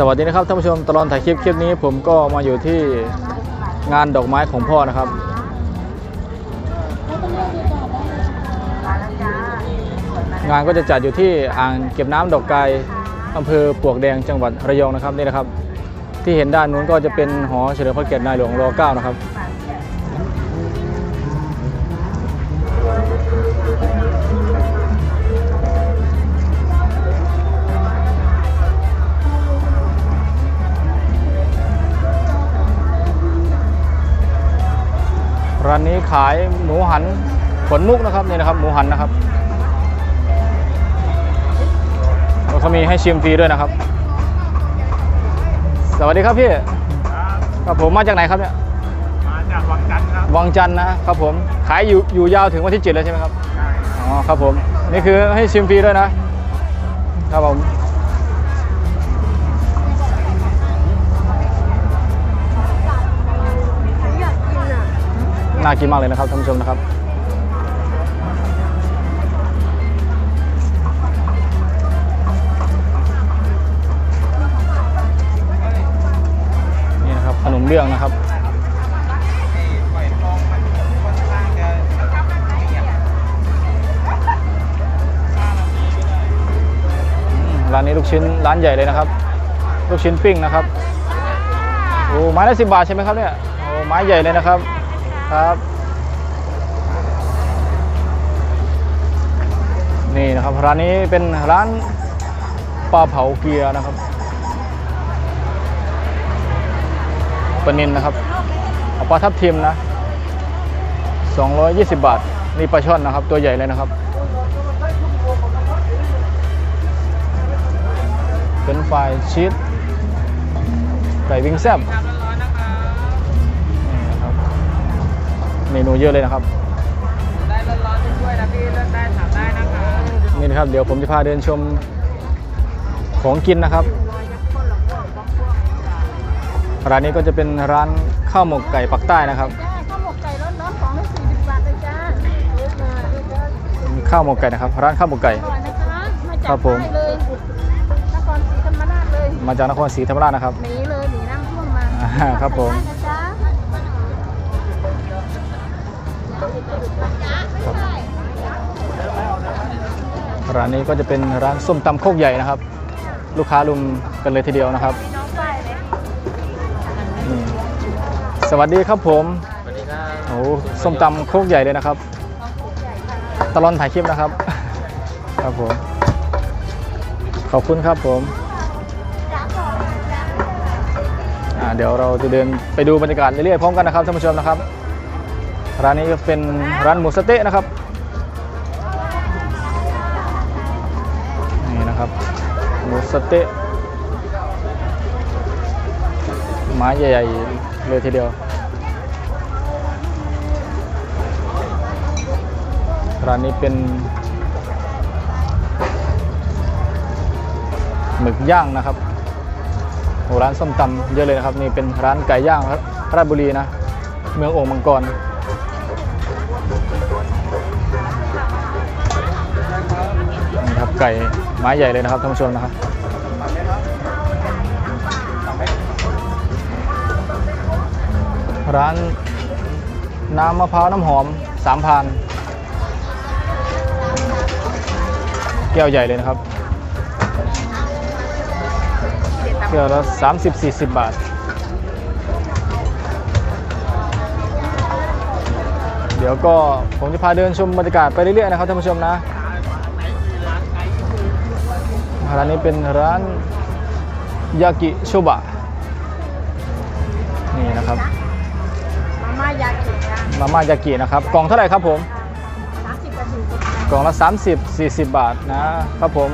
สวัสดีนะครับท่านผู้ชมตลอดถ่ายคลิปคลิปนี้ผมก็มาอยู่ที่งานดอกไม้ของพ่อนะครับ งานก็จะจัดอยู่ที่อ่างเก็บน้ำดอกไกรอำเภอปวกแดงจังหวัดระยองนะครับนี่นะครับ ที่เห็นด้านนู้นก็จะเป็นหอเฉลิมพระเกียรตินายหลวงร9นะครับ ขายหมูหันขนมุกนะครับนี่นะครับหมูหันนะครับแล้วเขามีให้ชิมฟรีด้วยนะครับ สวัสดีครับพี่ครับผมมาจากไหนครับเนี่ยมาจากวังจันทร์ครับวังจันทร์นะครับผมขายอยู่อยู่ยาวถึงวันที่7เลยใช่ไหมครับใช่อ๋อครับผมนี่คือให้ชิมฟรีด้วยนะครับผม น่ากินมากเลยนะครับท่านผู้ชมนะครับนี่นะครับขนมเบื้องนะครับไฟทองมันค่อนข้างจะเงียบร้านนี้ลูกชิ้นร้านใหญ่เลยนะครับ ลูกชิ้นปิ้งนะครับโอ้ไม้ละสิบาทใช่ไหมครับเนี่ยโอ้ไม้ใหญ่เลยนะครับ ครับ นี่นะครับร้านนี้เป็นร้านปลาเผาเกียร์นะครับปลานินนะครับเอาปลาทับทิมนะ 220 บาท นี่ปลาช่อนนะครับ ตัวใหญ่เลยนะครับ เป็นไฟชีสไก่วิ่งแซ่บ เมนูเยอะเลยนะครับ ได้ร้อนๆด้วยนะพี่เลือกได้ถามได้นะคะนี่นะครับ เดี๋ยวผมจะพาเดินชมของกินนะครับ ร้านนี้ก็จะเป็นร้านข้าวหมกไก่ปักใต้นะครับ จ้าข้าวหมกไก่ร้อนๆของละสี่สิบบาทเลยจ้าเลือกมาเลือกจ้าข้าวหมกไก่นะครับ ร้านข้าวหมกไก่ อร่อยนะคะมาครัจากบผม ใต้เลยนครศรีธรรมราชเลยมาจากนครศรีธรรมราชนะครับ หนีเลยหนีน้ำท่วมมาอ่าครับผม ได้นะ ร้านนี้ก็จะเป็นร้านส้มตำโคกใหญ่นะครับ ลูกค้ารุมกันเลยทีเดียวนะครับพี่น้องป้ายเลยนี่สวัสดีครับผมสวัสดีครับโอ้โหส้มตำโคกใหญ่เลยนะครับ ตลอนถ่ายคลิปนะครับ ครับผม ขอบคุณครับผมอ่าเดี๋ยวเราจะเดินไปดูบรรยากาศเรื่อยๆพร้อมกันนะครับท่านผู้ชมนะครับ ร้านนี้ก็เป็นร้านหมูสะเต๊ะนะครับะเต๊ะไม้ใหญ่ๆเลยทีเดียว ร้านนี้เป็นหมึกย่างนะครับโอ้ร้านส้มตำเยอะเลยนะครับ นี่เป็นร้านไก่ย่างราชบุรีนะ เมืองโอ่งมังกรนี่ครับไก่ไม้ใหญ่เลยนะครับท่านผู้ชมนะครับ ร้านน้ำมะพร้าวน้ำหอมสามพรานแก้วใหญ่เลยนะครับแก้วละ30-40บาท เดี๋ยวก็ผมจะพาเดินชมบรรยากาศไปเรื่อยๆนะครับท่านผู้ชมนะร้านนี้เป็นร้านยากิโชบะนี่นะครับ มาม่ายากินะครับ กล่องเท่าไหร่ครับผมสามสิบกว่าถึงกล่องละ 30 40 บาทนะครับผม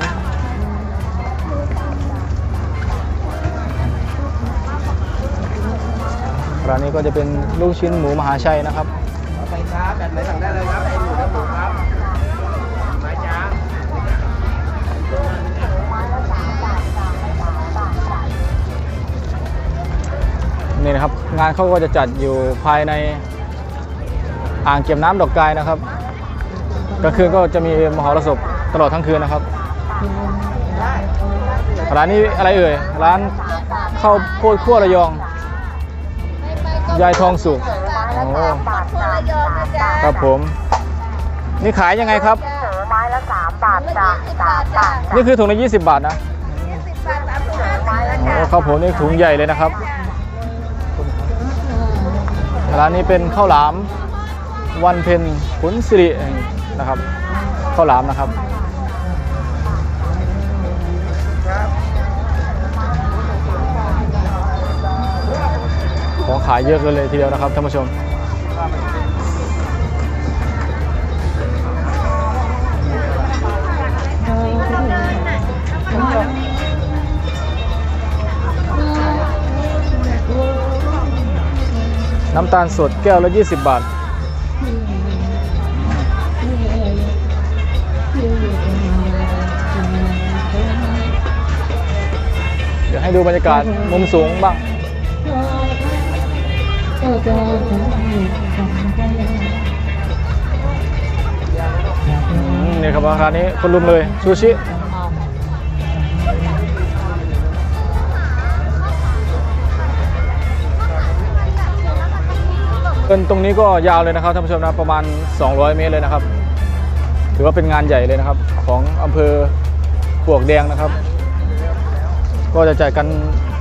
ร้านนี้ก็จะเป็นลูกชิ้นหมูมหาชัยนะครับเอาไปครับแบบไหนสั่งได้เลยครับไอ้หมูครับหมูครับไม้จ้านี่นะครับ งานเขาก็จะจัดอยู่ภายใน อ่างเก็บน้ำดอกกายนะครับกลางคืนก็จะมีมหรสพตลอดทั้งคืนนะครับร้านนี้อะไรเอ่ยร้านข้าวโพดคั่วระยอง ยายทองสุกโอ้ครอบครัวระยองนะจ๊ะครับผม นี่ขายยังไงครับไม้ละสามบาทจ้ะสามบาทนี่คือถุงละ20บาทนะยี่สิบบาทสามถุงห้าสิบนะโอ้จ๊ะครับผมนี่ถุงใหญ่เลยนะครับร้านนี้เป็นข้าวหลาม วันเพ็ญขุนสิรินะครับข้าวหลามนะครับของขายเยอะกันเลยทีเดียวนะครับท่านผู้ชมน้ำตาลสดแก้วละ 20 บาท ดี๋ยวให้ดูบรรยากาศมุมสูงบ้างนี่ครับราคานี้คนรุมเลยซูชิเกินตรงนี้ก็ยาวเลยนะครับท่านผู้ชมนะประมาณ 200 เมตรเลยนะครับ ถือว่าเป็นงานใหญ่เลยนะครับ ของอำเภอปวกแดงนะครับ ก็จะจัดกัน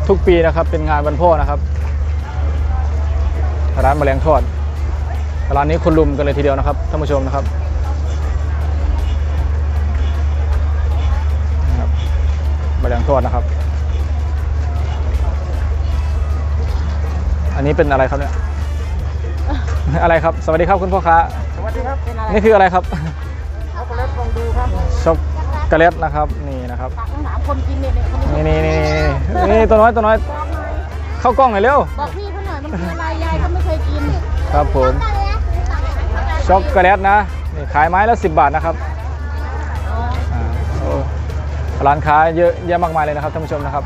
ทุกปีนะครับ เป็นงานวันพ่อนะครับ ร้านแมลงทอดร้านนี้คนลุมกันเลยทีเดียวนะครับท่านผู้ชมนะครับนะครับแมลงทอดนะครับ อันนี้เป็นอะไรครับเนี่ยอะไรครับ สวัสดีครับคุณพ่อค้าสวัสดีครับนี่คืออะไรครับช็อกโกแลตฟองดูครับช็อกโกแลตนะครับ นี่นะครับตักต้องถามคนกินเนี่ยเนี่ยคนนี่นี่นี่นี่นี่ตัวน้อยตัวน้อยเข้ากล้องหน่อยเร็ว บอกพี่เขาหน่อยมันคืออะไรยายก็ไม่เคยกินครับผม ช็อกโกแลตนะนี่ขายไม้ละ 10 บาทนะครับอ่าโอ้ร้านค้าเยอะแยะมากมายเลยนะครับท่านผู้ชมนะครับ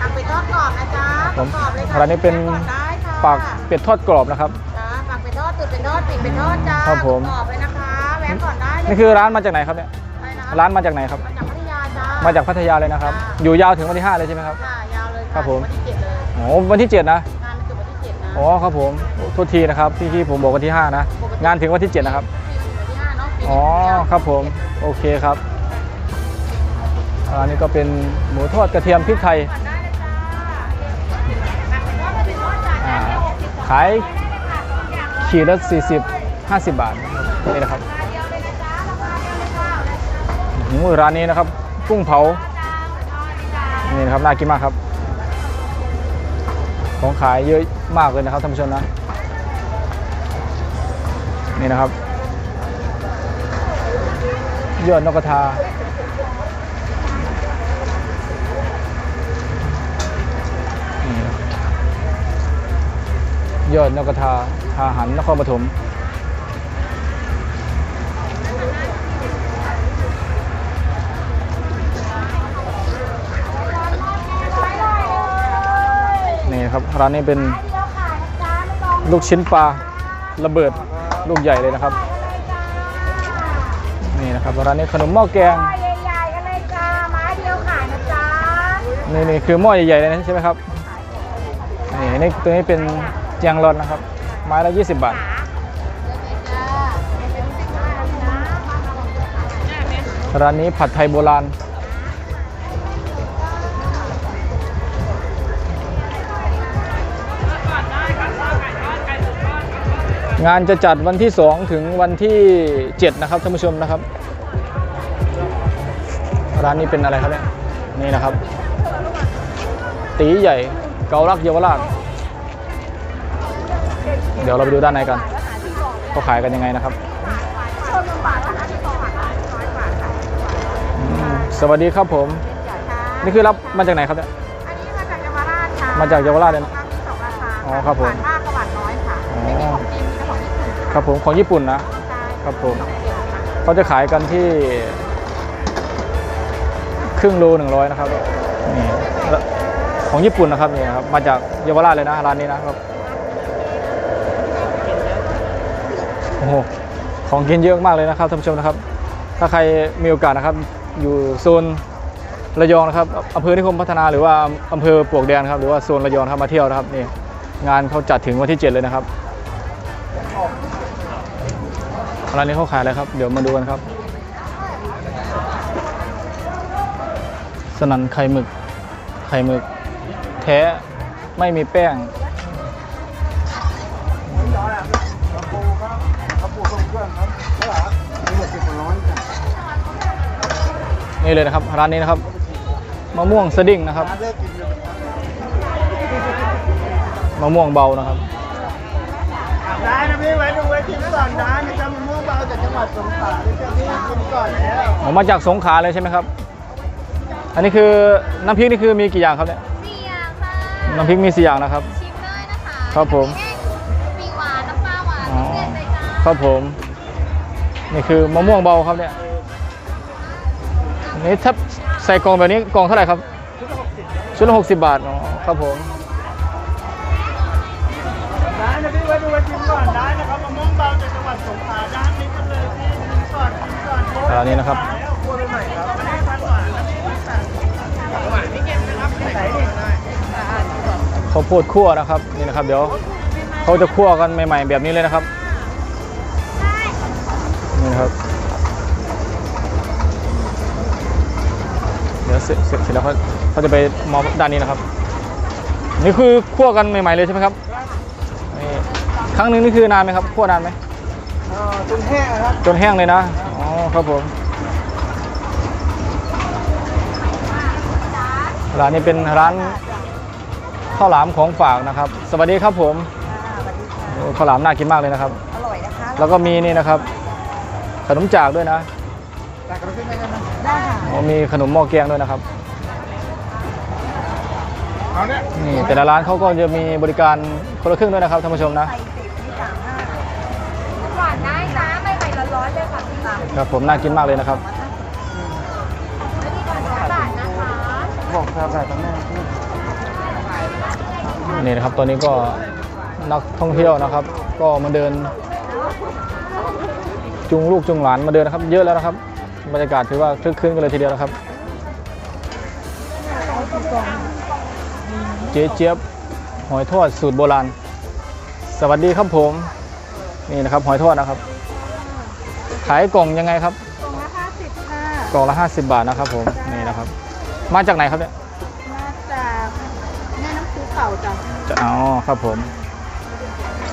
ตักไปทอดกรอบนะจ๊ะผมกรอบเลยค่ะร้านนี้เป็นแวะก่อได้ค่ะปากเป็ดทอดกรอบนะครับ จ้าปากเป็ดทอดตืดเป็ดทอดปีกเป็ดทอดจ้าครับผม กรอบเลยนะคะแวะก่อนได้เลยนี่คือร้านมาจากไหนครับเนี่ย ไปนะคะร้านมาจากไหนครับ มาจากพัทยาจ้า มาจากพัทยาเลยนะครับ อยู่ยาวถึงวันที่ 5 เลยใช่ไหมครับ ค่ะยาวเลยะครับผม วันที่เจ็ดเลยโอ้วันที่ 7 นะ งานมันเกิดวันที่เจ็ดนะอ๋อครับผมโทษทีนะครับที่ที่ผมบอกวันที่ 5 นะ งานถึงวันที่ 7 นะครับ ปีถึงวันที่ห้าเนาะปีอ๋อนี้วันที่ห้าครับผม โอเคครับอันนี้ก็เป็นหมูทอดกระเทียมพริกไทย ก่อนได้เลยจ้าปากเป็ดทอดตืดเป็ดทอดจ้าอ่าได้หกสิบขายขีดละ40 50 บาทนะครับนี่นะครับเดียวเลยนะจ้าราคาเดียวเลยจ้าหมูร้านนี้นะครับ กุ้งเผา นี่นะครับน่ากินมากครับ ของขายเยอะมากเลยนะครับท่านผู้ชมนะ นี่นะครับยอดนกกระทานี่นะครับยอดนกกระทาทาหันนครปฐม ครับร้านนี้เป็นลูกชิ้นปลาระเบิดลูกใหญ่เลยนะครับ นี่นะครับร้านนี้ขนมหม้อแกงใหญ่ๆกันเลยจ้าไม้เดียวขายนะจ๊ะนี่นี่คือหม้อใหญ่ๆเลยนะใช่ไหมครับนี่นี่ตัวนี้เป็นเจียงรอนนะครับ ไม้ละ 20 บาทร้านนี้ผัดไทยโบราณ งานจะจัดวันที่ 2 ถึงวันที่ 7 นะครับท่านผู้ชมนะครับ ร้านนี้เป็นอะไรครับเนี่ยนี่นะครับ ตีใหญ่เกาลักเยาวราชเดี๋ยวเราไปดูด้านในกันเขาขายกันยังไงนะครับอืมสวัสดีครับผม นี่คือรับมาจากไหนครับเนี่ยอันนี้มาจากเยาวราชค่ะมาจากเยาวราชเลยนะทางมีสองราคาอ๋อครับผมหวานมากกับหวานน้อยค่ะอ๋อไม่มี ครับผมของญี่ปุ่นนะใช่ครับผมของเดียวค่ะเขาจะขายกันที่ ครึ่งโลหนึ่งร้อยนะครับนี่แล้วของญี่ปุ่นนะครับนี่นะครับมาจากเยาวราชเลยนะร้านนี้นะครับโอ้โหของกินเยอะมากเลยนะครับท่านผู้ชมนะครับ ถ้าใครมีโอกาสนะครับ อยู่โซนระยองนะครับอำเภอนิคมพัฒนาหรือว่าอำเภอปลวกแดงนะครับหรือว่าโซนระยองนะครับมาเที่ยวนะครับนี่งานเขาจัดถึงวันที่ 7 เลยนะครับ ร้านนี้เขาขายอะไรครับ เดี๋ยวมาดูกันครับ สนันไข่หมึก ไข่หมึก แท้ไม่มีแป้งนี่เลยนะครับ ร้านนี้นะครับมะม่วงสดิ้งนะครับมะม่วงเบานะครับได้นะพี่ไว้ดูไว้ชิมก่อนนะมีจำ มะม่วงเบาจากจังหวัดสงขลาที่จะพี่ชิมก่อนแล้วออกมาจากสงขลาเลยใช่ไหมครับ อันนี้คือน้ำพริกนี่คือมีกี่อย่างครับเนี่ยสี่อย่างค่ะน้ำพริกมีสี่อย่างนะครับ ชิมได้นะคะครับผม มีหวานน้ำปลาหวานอ๋อเด็ดเลยจ้าครับผม นี่คือมะม่วงเบาครับเนี่ยนี่ถ้าใส่กล่องแบบนี้กล่องเท่าไหร่ครับชุดละหกสิบบาทอ๋อครับผม ได้นะพี่ไว้ดูไว้ชิมก่อนได้นะครับมะม่วงเบาจากจังหวัดสงขลาด้านนี้กันเลยพี่ชิมก่อนชิมก่อนร้านนี้นะครับแล้วคั่วไปใหม่ครับไม่ได้ทานหวานนะพี่หวานไม่เค็มนะครับใส่ดิข้าวโพดคั่วนะครับนี่นะครับ เดี๋ยวเขาจะคั่วกันใหม่ ๆ แบบนี้เลยนะครับนี่นครับ เดี๋ยวเสร็จเสร็จเสร็จแล้วเขาเขาจะไปมองด้านนี้นะครับ นี่คือคั่วกันใหม่ ๆ เลยใช่ไหมครับ รั้งหนึ่งนี่คือนานไหมครับคั่วนานไหมเอ่อจนแห้งนะครับจนแห้งเลยนะ อ๋อครับผม ร้านนี้เป็นร้านข้าวหลามของฝากนะครับ สวัสดีครับผมโอ้ข้าวหลามน่ากินมากเลยนะครับ อร่อยนะคะแล้วก็มีนี่นะครับ ขนมจากด้วยนะตักกระขึ้นไปกันนะได้ค่ะอ๋อมีขนมหม้อแกงด้วยนะครับ เอาเนี่ยนี่แต่ละร้านเขาก็จะมีบริการคนละครึ่งด้วยนะครับท่านผู้ชมนะ ใส่สิ ค่ะพี่ตาครับผมน่ากินมากเลยนะครับแล้วนี่ก่อนบาทนะคะบอกครับแต่ตรงนี้นี่นะครับตอนนี้ก็นักท่องเที่ยวนะครับ ก็มาเดินจูงลูกจูงหลานมาเดินนะครับ เยอะแล้วนะครับ บรรยากาศถือว่าคลึกคลื้นกันเลยทีเดียวนะครับ เจ๊เจี๊ยบหอยทอดสูตรโบราณ สวัสดีครับผม นี่นะครับหอยทอดนะครับ ขายกล่องยังไงครับ กล่องละห้าสิบค่ะ กล่องละ 50 บาทนะครับผมนี่นะครับ มาจากไหนครับเนี่ยมาจากแม่น้ำคูเก่าจ้ะจะอ๋อครับผม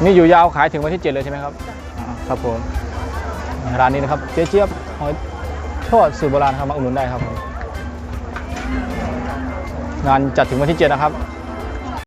นี่อยู่ยาวขายถึงวันที่ 7 เลยใช่ไหมครับอ๋อครับผมร้านนี้นะครับเจ๊เจี๊ยบหอยทอดสูตรโบราณครับมาอุดหนุนได้ครับผมงานจัดถึงวันที่ 7 นะครับ